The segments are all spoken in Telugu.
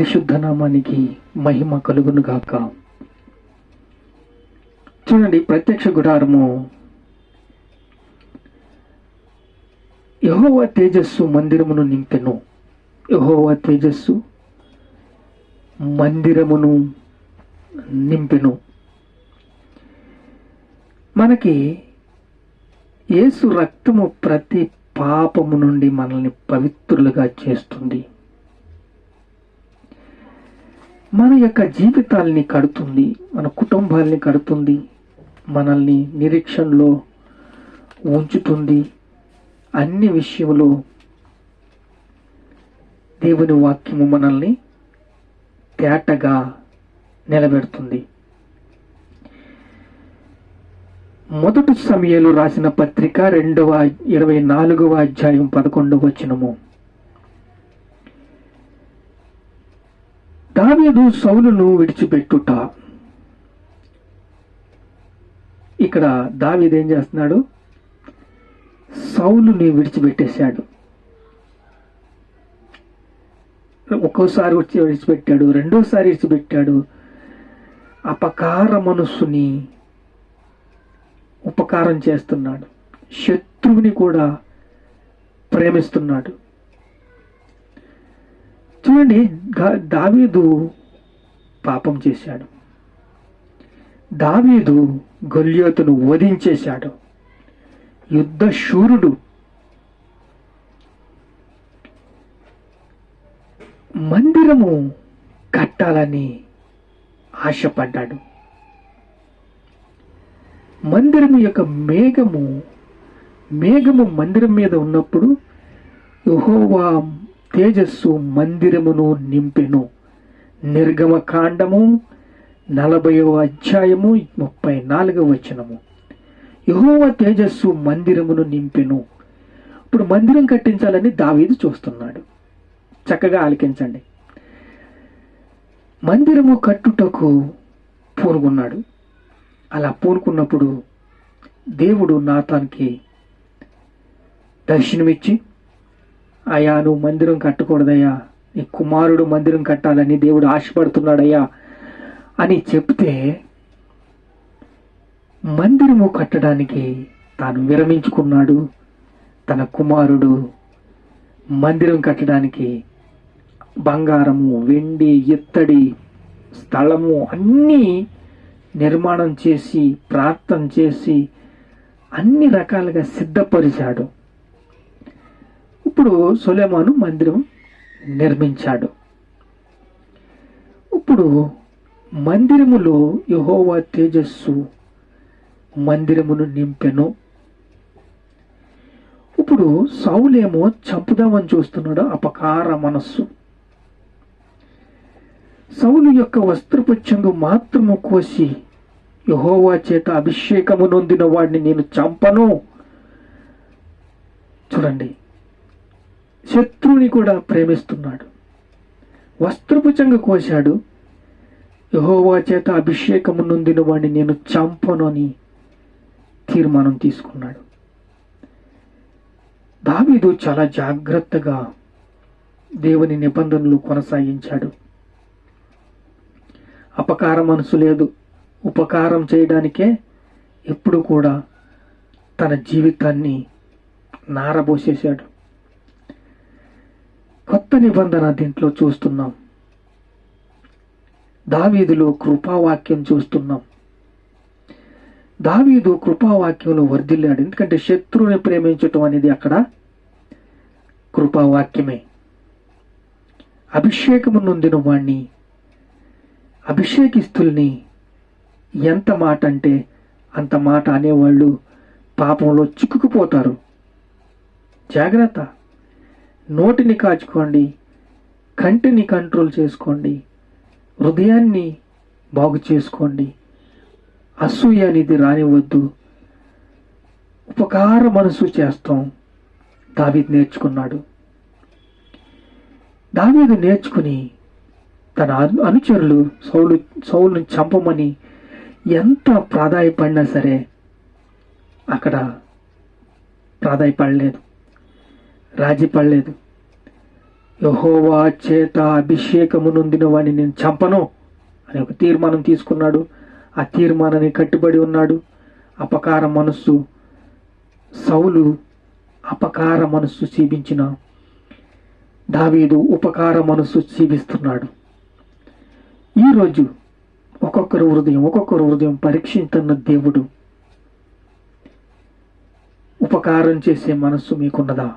పరిశుద్ధ నామానికి మహిమ కలుగును గాక. చూడండి ప్రత్యక్ష గుడారము. యహోవ తేజస్సు మందిరమును నింపెను. యహోవ తేజస్సు మందిరమును నింపెను. మనకి యేసు రక్తము ప్రతి పాపము నుండి మనల్ని పవిత్రులుగా చేస్తుంది. మన యొక్క జీవితాల్ని కడుతుంది మన కుటుంబాల్ని కడుతుంది మనల్ని నిరీక్షణలో ఉంచుతుంది. అన్ని విషయంలో దేవుని వాక్యము మనల్ని తేటగా నిలబెడుతుంది. మొదటి సమయంలో రాసిన పత్రిక రెండవ ఇరవై నాలుగవ అధ్యాయం పదకొండవ వచనము. దావీదు సౌలును విడిచిపెట్టుట. ఇక్కడ దావీదు ఏం చేస్తున్నాడు? సౌలుని విడిచిపెట్టేశాడు. ఒక్కోసారి వచ్చి విడిచిపెట్టాడు రెండోసారి విడిచిపెట్టాడు. అపకార మనస్సుని ఉపకారం చేస్తున్నాడు. శత్రువుని కూడా ప్రేమిస్తున్నాడు. చూడండి దావీదు పాపం చేశాడు. దావీదు గొల్యోతును వధించేశాడు. యుద్ధ శూరుడు. మందిరము కట్టాలని ఆశపడ్డాడు. మందిరము యొక్క మేఘము మేఘము మందిరం మీద ఉన్నప్పుడు యెహోవా తేజస్సు మందిరమును నింపెను. నిర్గమ కాండము నలభైవ అధ్యాయము ముప్పై నాలుగవ వచనము. యహోవ తేజస్సు మందిరమును నింపెను. ఇప్పుడు మందిరం కట్టించాలని దావీదు చూస్తున్నాడు. చక్కగా ఆలకించండి. మందిరము కట్టుటకు పూనుకున్నాడు. అలా పూనుకున్నప్పుడు దేవుడు నాతానికి దర్శనమిచ్చి అయ్యా నువ్వు మందిరం కట్టకూడదయ్యా. నీ కుమారుడు మందిరం కట్టాలని దేవుడు ఆశపడుతున్నాడయ్యా అని చెప్తే మందిరము కట్టడానికి తాను విరమించుకున్నాడు. తన కుమారుడు మందిరం కట్టడానికి బంగారము వెండి ఇత్తడి స్థలము అన్నీ నిర్మాణం చేసి ప్రార్థన చేసి అన్ని రకాలుగా సిద్ధపరిచాడు. అప్పుడు సులేమాను మందిరం నిర్మించాడు. ఇప్పుడు మందిరములో యహోవా తేజస్సు మందిరమును నింపెను. ఇప్పుడు సౌలేమో చంపుదామని చూస్తున్నాడు అపకార మనస్సు. సౌలు యొక్క వస్త్రపు చెంగు మాత్రము కోసి యహోవా చేత అభిషేకము నొందిన వాడిని నేను చంపను. చూడండి. శత్రువుని కూడా ప్రేమిస్తున్నాడు. వస్త్రపు కోశాడు యహోవా చేత అభిషేకము నొందిన వాడిని నేను చంపను అని తీర్మానం తీసుకున్నాడు. దావీదు చాలా జాగ్రత్తగా దేవుని నిబంధనలు కొనసాగించాడు. అపకార మనసు లేదు. ఉపకారం చేయడానికే ఎప్పుడు కూడా తన జీవితాన్ని నారబోసేశాడు. కొత్త నిబంధన దీంట్లో చూస్తున్నాం. దావీదులో కృపావాక్యం చూస్తున్నాం. దావీదు కృపావాక్యంలో వర్ధిల్లాడు. ఎందుకంటే శత్రువుని ప్రేమించటం అనేది అక్కడ కృపావాక్యమే. అభిషేకము నొందిన వాణ్ణి అభిషేకిస్తుల్ని ఎంత మాట అంటే అంత మాట అనేవాళ్ళు పాపంలో చిక్కుకుపోతారు. జాగ్రత్త. నోటిని కాచుకోండి కంటిని కంట్రోల్ చేసుకోండి హృదయాన్ని బాగు చేసుకోండి. అసూయ అనేది రానివద్దు ఉపకార మనసు చేస్తాం. దావీద్ నేర్చుకున్నాడు. దావీదు నేర్చుకుని తన అనుచరులు సౌలు సౌలుని చంపమని ఎంత ప్రాధాయపడినా సరే అక్కడ ప్రాధాయపడలేదు. రాజీ పడలేదు యహోవా చేత అభిషేకము నొందిన వాడిని నేను చంపను అని ఒక తీర్మానం తీసుకున్నాడు. ఆ తీర్మానాన్ని కట్టుబడి ఉన్నాడు. అపకార మనస్సు సౌలు అపకార మనస్సు చూపించిన దావీదు ఉపకార మనస్సు చూపిస్తున్నాడు ఈరోజు ఒక్కొక్కరు హృదయం ఒక్కొక్కరు హృదయం పరీక్షిస్తున్న దేవుడు. ఉపకారం చేసే మనస్సు మీకున్నదా?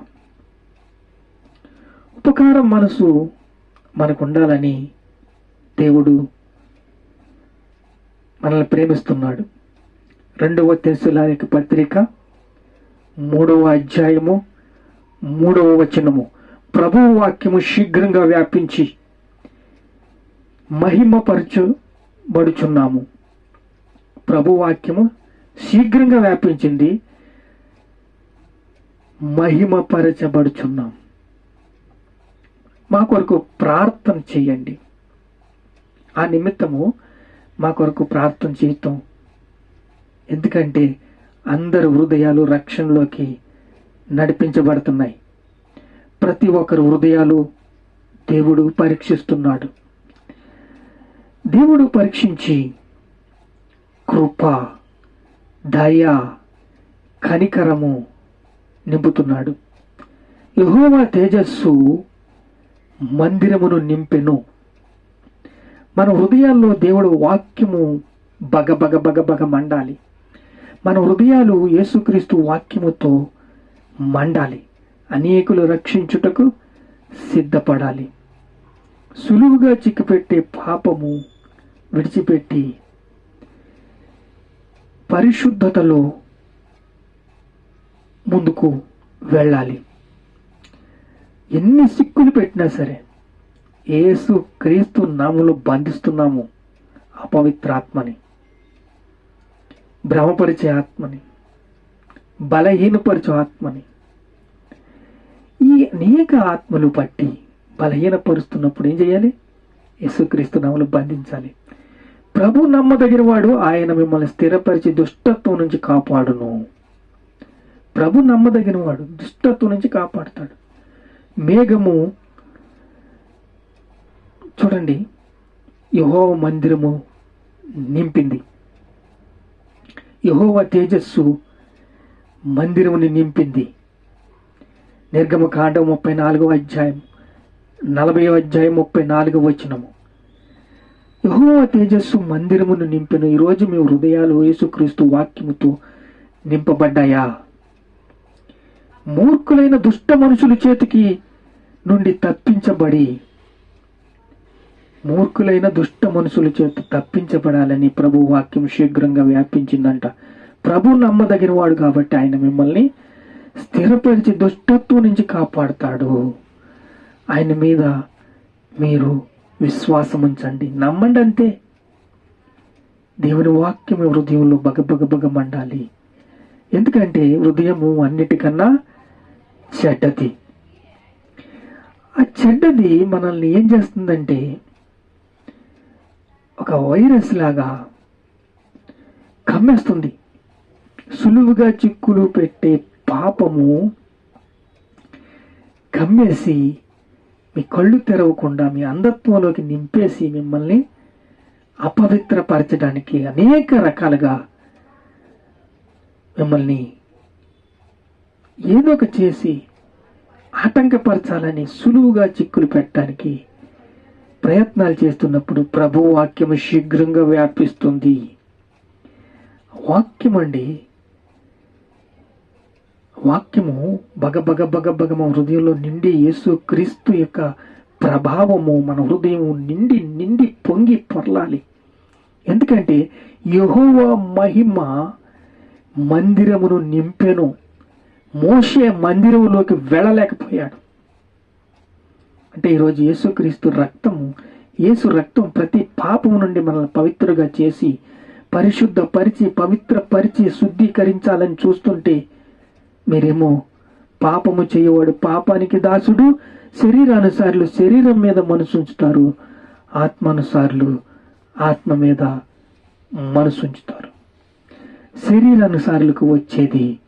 ఉపకారం మనసు మనకు ఉండాలని దేవుడు మనల్ని ప్రేమిస్తున్నాడు. రెండవ తెస్సులానికి పత్రిక మూడవ అధ్యాయము మూడవ వచనము. ప్రభు వాక్యము శీఘ్రంగా వ్యాపించి మహిమపరచబడుచున్నాము. ప్రభు వాక్యము శీఘ్రంగా వ్యాపించింది. మహిమపరచబడుచున్నాం మా కొరకు ప్రార్థన చేయండి. ఆ నిమిత్తము మా కొరకు ప్రార్థన చేయటం ఎందుకంటే అందరు హృదయాలు రక్షణలోకి నడిపించబడుతున్నాయి. ప్రతి ఒక్కరు హృదయాలు దేవుడు పరీక్షిస్తున్నాడు. దేవుడు పరీక్షించి కృప దయ కనికరము నింపుతున్నాడు. యహోవా తేజస్సు మందిరమును నింపెను. మన హృదయాల్లో దేవుడు వాక్యము బగ బగ బగ బగ మండాలి. మన హృదయాలు యేసుక్రీస్తు వాక్యముతో మండాలి. అనేకులు రక్షించుటకు సిద్ధపడాలి. సులువుగా చిక్కుపెట్టే పాపము విడిచిపెట్టి పరిశుద్ధతలో ముందుకు వెళ్ళాలి. ఎన్ని సిక్కులు పెట్టినా సరే ఏసు క్రీస్తు నామములో బంధిస్తున్నాము అపవిత్ర ఆత్మని భ్రమపరిచే ఆత్మని బలహీనపరచు ఆత్మని. ఈ అనేక ఆత్మలు పట్టి బలహీనపరుస్తున్నప్పుడు ఏం చేయాలి? యేసుక్రీస్తు నామలు బంధించాలి. ప్రభు నమ్మదగిన వాడు ఆయన మిమ్మల్ని స్థిరపరిచి దుష్టత్వం నుంచి కాపాడును. ప్రభు నమ్మదగిన వాడు దుష్టత్వం నుంచి కాపాడుతాడు. మేఘము. చూడండి యహోవ మందిరము నింపింది. యహోవ తేజస్సు మందిరముని నింపింది. నిర్గమ కాండం ముప్పై నాలుగవ అధ్యాయం నలభై అధ్యాయం ముప్పై నాలుగవ వచనము. యహోవ తేజస్సు మందిరమును నింపిన ఈరోజు మీ హృదయాలు యేసుక్రీస్తు వాక్యముతో నింపబడ్డాయా? మూర్ఖులైన దుష్ట మనుషుల చేతికి నుండి తప్పించబడి మూర్ఖులైన దుష్ట మనుషుల చేత తప్పించబడాలని ప్రభు వాక్యం శీఘ్రంగా వ్యాపించిందంట. ప్రభు నమ్మదగిన వాడు కాబట్టి ఆయన మిమ్మల్ని స్థిరపరిచి దుష్టత్వం నుంచి కాపాడుతాడు. ఆయన మీద మీరు విశ్వాసం ఉంచండి. నమ్మండి అంతే. దేవుని వాక్యం హృదయంలో బగబగబగ మండాలి ఎందుకంటే హృదయము అన్నిటికన్నా చెడ్డది. ఆ చెడ్డది మనల్ని ఏం చేస్తుందంటే ఒక వైరస్ లాగా కమ్మేస్తుంది. సులువుగా చిక్కులు పెట్టే పాపము కమ్మేసి మీ కళ్ళు తెరవకుండా మీ అంధత్వంలోకి నింపేసి మిమ్మల్ని అపవిత్రపరచడానికి అనేక రకాలుగా మిమ్మల్ని ఏదో ఒక చేసి ఆటంకపరచాలని సులువుగా చిక్కులు పెట్టడానికి ప్రయత్నాలు చేస్తున్నప్పుడు ప్రభు వాక్యము శీఘ్రంగా వ్యాపిస్తుంది. వాక్యం అండి. వాక్యము బగ బగ బగ బగ మా హృదయంలో నిండి యేసు క్రీస్తు యొక్క ప్రభావము మన హృదయం నిండి నిండి పొంగి పొరలాలి. ఎందుకంటే యహోవ మహిమ మందిరమును నింపెను. మోషే మందిరంలోకి వెళ్ళలేకపోయాడు. అంటే ఈరోజు యేసుక్రీస్తు రక్తము యేసు రక్తం ప్రతి పాపం నుండి మనల్ని పవిత్రగా చేసి పరిశుద్ధ పరిచి పవిత్ర పరిచి శుద్ధీకరించాలని చూస్తుంటే మీరేమో పాపము చేయవాడు పాపానికి దాసుడు శరీరానుసారులు శరీరం మీద మనసు ఉంచుతారు ఆత్మానుసారులు ఆత్మ మీద మనసు ఉంచుతారు. శరీరానుసారులకు వచ్చేది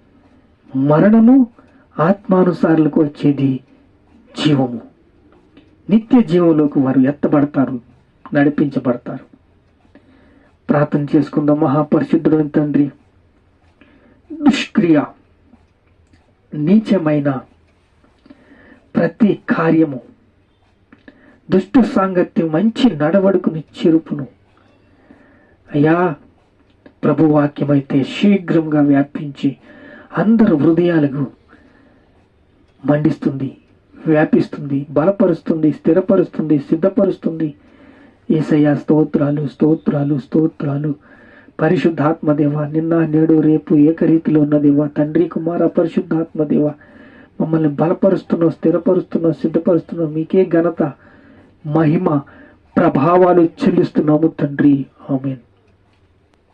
మరణము ఆత్మానుసారులకు వచ్చేది జీవము. నిత్య జీవంలోకి వారు ఎత్తబడతారు నడిపించబడతారు. ప్రార్థన చేసుకుందాం మహాపరిశుద్ధుడైన తండ్రి. దుష్క్రియ నీచమైన ప్రతి కార్యము దుష్ట సాంగత్యం మంచి నడవడుకుని చెరుపును. అయ్యా ప్రభువాక్యమైతే శీఘ్రంగా వ్యాపించి అందరు హృదయాలకు మండిస్తుంది వ్యాపిస్తుంది బలపరుస్తుంది స్థిరపరుస్తుంది సిద్ధపరుస్తుంది. ఏసయ్య స్తోత్రాలు స్తోత్రాలు స్తోత్రాలు. పరిశుద్ధాత్మదేవ నిన్న నేడు రేపు ఏకరీతిలో ఉన్నదేవ. తండ్రి కుమార పరిశుద్ధాత్మదేవ. మమ్మల్ని బలపరుస్తున్నావు స్థిరపరుస్తున్నావు సిద్ధపరుస్తున్నావు మీకే ఘనత మహిమ ప్రభావాలు చెల్లిస్తున్నాము తండ్రి. ఆమెన్.